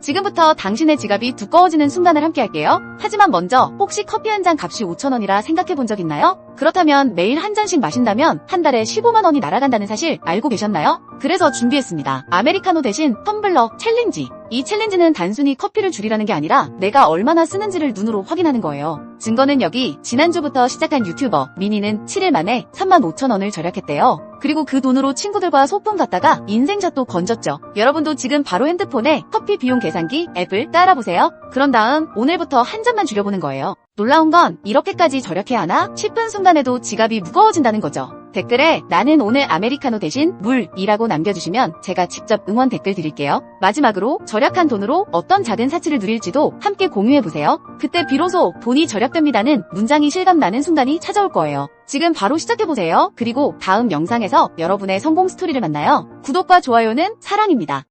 지금부터 당신의 지갑이 두꺼워지는 순간을 함께 할게요. 하지만 먼저 혹시 커피 한 잔 값이 5천원이라 생각해 본 적 있나요? 그렇다면 매일 한 잔씩 마신다면 한 달에 15만 원이 날아간다는 사실 알고 계셨나요? 그래서 준비했습니다. 아메리카노 대신 텀블러 챌린지. 이 챌린지는 단순히 커피를 줄이라는 게 아니라 내가 얼마나 쓰는지를 눈으로 확인하는 거예요. 증거는 여기 지난주부터 시작한 유튜버 미니는 7일 만에 3만 5천 원을 절약했대요. 그리고 그 돈으로 친구들과 소풍 갔다가 인생샷도 건졌죠. 여러분도 지금 바로 핸드폰에 커피 비용 계산기 앱을 따라 보세요. 그런 다음 오늘부터 한 잔만 줄여보는 거예요. 놀라운 건 이렇게까지 절약해야 하나 싶은 순간에도 지갑이 무거워진다는 거죠. 댓글에 나는 오늘 아메리카노 대신 물이라고 남겨주시면 제가 직접 응원 댓글 드릴게요. 마지막으로 절약한 돈으로 어떤 작은 사치를 누릴지도 함께 공유해보세요. 그때 비로소 돈이 절약됩니다는 문장이 실감나는 순간이 찾아올 거예요. 지금 바로 시작해보세요. 그리고 다음 영상에서 여러분의 성공 스토리를 만나요. 구독과 좋아요는 사랑입니다.